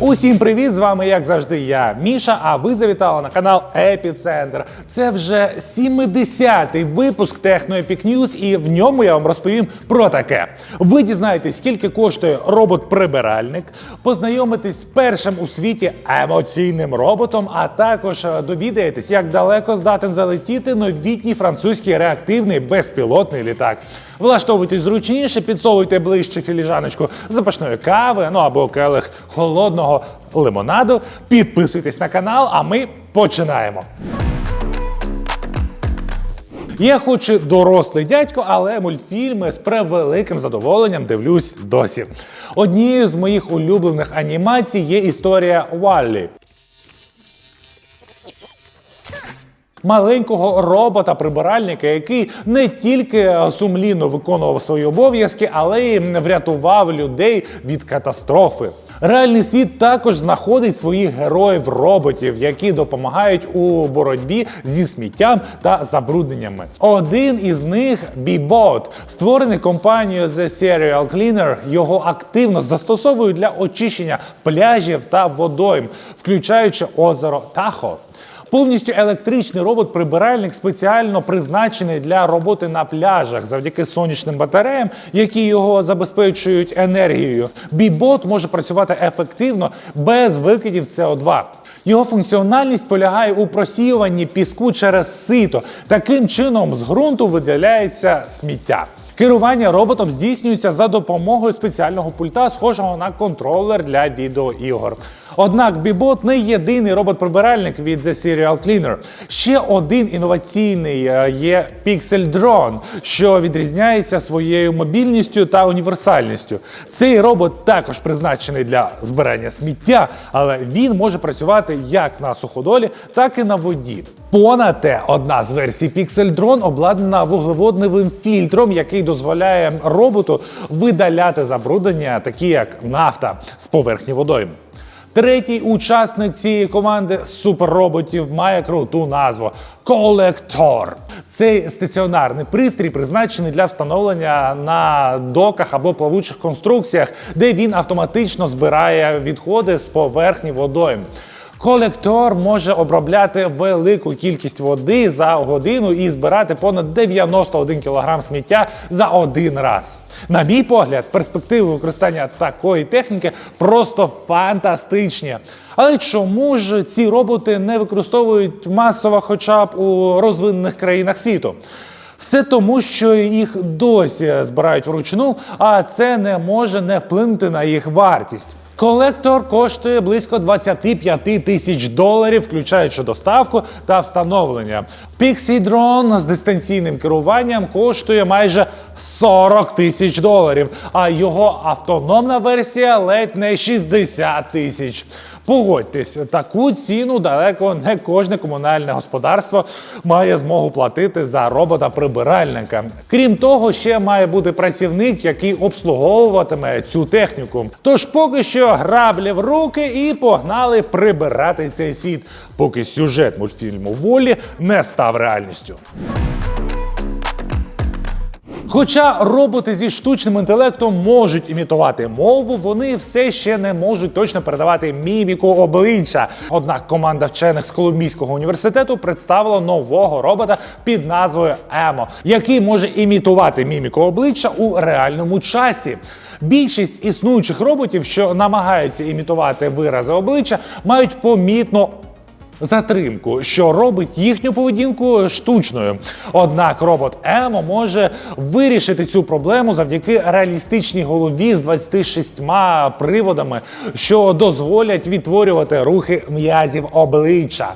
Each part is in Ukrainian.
Усім привіт! З вами, як завжди, я Міша. А ви завітали на канал Епіцентр. Це вже 70-й випуск Техно Epic News, і в ньому я вам розповім про таке. Ви дізнаєтесь, скільки коштує робот-прибиральник, познайомитесь з першим у світі емоційним роботом, а також довідаєтесь, як далеко здатен залетіти новітній французький реактивний безпілотний літак. Влаштовуйтесь зручніше, підсовуйте ближче філіжаночку запашної кави, ну або келих холодного лимонаду. Підписуйтесь на канал, а ми починаємо. Я хоч і дорослий дядько, але мультфільми з превеликим задоволенням дивлюсь досі. Однією з моїх улюблених анімацій є історія Валлі. Маленького робота-прибиральника, який не тільки е, сумлінно виконував свої обов'язки, але й врятував людей від катастрофи. Реальний світ також знаходить своїх героїв-роботів, які допомагають у боротьбі зі сміттям та забрудненнями. Один із них Бібот, створений компанією The Serial Cleaner. Його активно застосовують для очищення пляжів та водойм, включаючи озеро Тахо. Повністю електричний робот-прибиральник спеціально призначений для роботи на пляжах завдяки сонячним батареям, які його забезпечують енергією. Бібот може працювати ефективно без викидів СО2. Його функціональність полягає у просіюванні піску через сито. Таким чином з ґрунту виділяється сміття. Керування роботом здійснюється за допомогою спеціального пульта, схожого на контролер для відеоігор. Однак Бібот не єдиний робот-прибиральник від The Serial Cleaner. Ще один інноваційний е, є Pixel Drone, що відрізняється своєю мобільністю та універсальністю. Цей робот також призначений для збирання сміття, але він може працювати як на суходолі, так і на воді. Понад те, одна з версій Pixel Drone обладнана вуглеводневим фільтром, який дозволяє роботу видаляти забруднення, такі як нафта з поверхні водойм. Третій учасник цієї команди суперроботів має круту назву Колектор. Цей стаціонарний пристрій призначений для встановлення на доках або плавучих конструкціях, де він автоматично збирає відходи з поверхні водойм. Колектор може обробляти велику кількість води за годину і збирати понад 91 кг сміття за один раз. На мій погляд, перспективи використання такої техніки просто фантастичні. Але чому ж ці роботи не використовують масово, хоча б у розвинених країнах світу? Все тому, що їх досі збирають вручну, а це не може не вплинути на їх вартість. Колектор коштує близько 25 тисяч доларів, включаючи доставку та встановлення. Drone з дистанційним керуванням коштує майже 40 тисяч доларів, а його автономна версія ледь не 60 тисяч. Погодьтесь, таку ціну далеко не кожне комунальне господарство має змогу платити за робота-прибиральника. Крім того, ще має бути працівник, який обслуговуватиме цю техніку. Тож поки що граблі в руки і погнали прибирати цей світ, поки сюжет мультфільму волі не став реальністю. Хоча роботи зі штучним інтелектом можуть імітувати мову, вони все ще не можуть точно передавати міміку обличчя. Однак команда вчених з Колумбійського університету представила нового робота під назвою Емо, який може імітувати міміку обличчя у реальному часі. Більшість існуючих роботів, що намагаються імітувати вирази обличчя, мають помітно затримку, що робить їхню поведінку штучною. Однак робот Емо може вирішити цю проблему завдяки реалістичній голові з 26 приводами, що дозволять відтворювати рухи м'язів обличчя.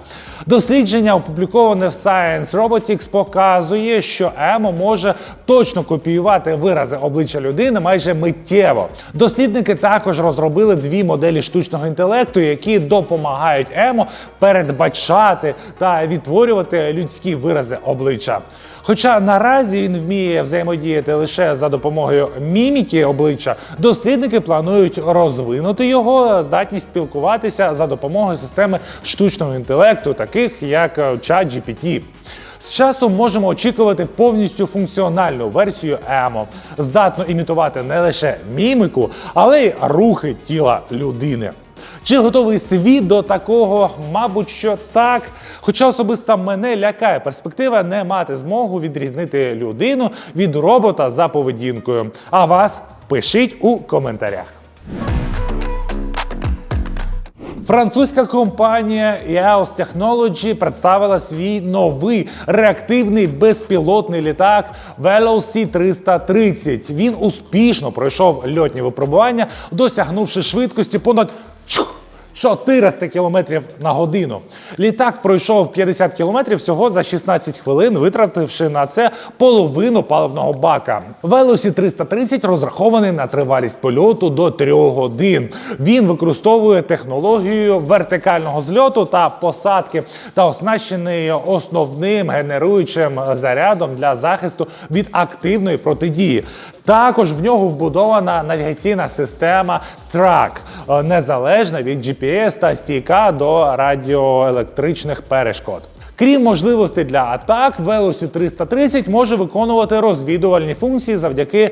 Дослідження, опубліковане в Science Robotics, показує, що Емо може точно копіювати вирази обличчя людини майже миттєво. Дослідники також розробили дві моделі штучного інтелекту, які допомагають Емо передбачати та відтворювати людські вирази обличчя. Хоча наразі він вміє взаємодіяти лише за допомогою міміки обличчя, дослідники планують розвинути його здатність спілкуватися за допомогою системи штучного інтелекту, таких як ChatGPT. З часом можемо очікувати повністю функціональну версію емо, здатну імітувати не лише міміку, але й рухи тіла людини. Чи готовий світ до такого? Мабуть, що так. Хоча особисто мене лякає перспектива не мати змогу відрізнити людину від робота за поведінкою. А вас пишіть у коментарях. Французька компанія EOS Technology представила свій новий реактивний безпілотний літак Veloci 330. Він успішно пройшов льотні випробування, досягнувши швидкості понад そ。400 км на годину. Літак пройшов 50 км всього за 16 хвилин, витративши на це половину паливного бака. Велосі 330 розрахований на тривалість польоту до 3 годин. Він використовує технологію вертикального зльоту та посадки та оснащений основним генеруючим зарядом для захисту від активної протидії. Також в нього вбудована навігаційна система TRAC, е, незалежна від GPS та стійка до радіоелектричних перешкод. Крім можливостей для атак, Veloci 330 може виконувати розвідувальні функції завдяки е,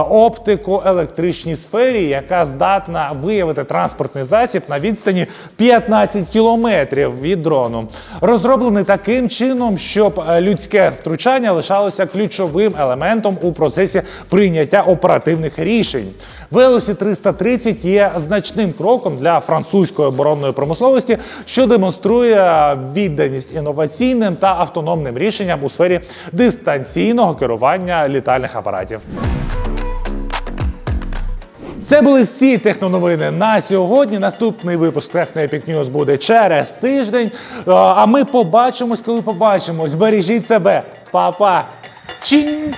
оптико-електричній сфері, яка здатна виявити транспортний засіб на відстані 15 кілометрів від дрону. Розроблений таким чином, щоб е, людське втручання лишалося ключовим елементом у процесі прийняття оперативних рішень. Veloci 330 є значним кроком для французької оборонної промисловості, що демонструє відданість інноваційним та автономним рішенням у сфері дистанційного керування літальних апаратів. Це були всі техноновини на сьогодні. Наступний випуск Epic News буде через тиждень. Е, А ми побачимось, коли побачимось. Бережіть себе, Па-па! Чінь!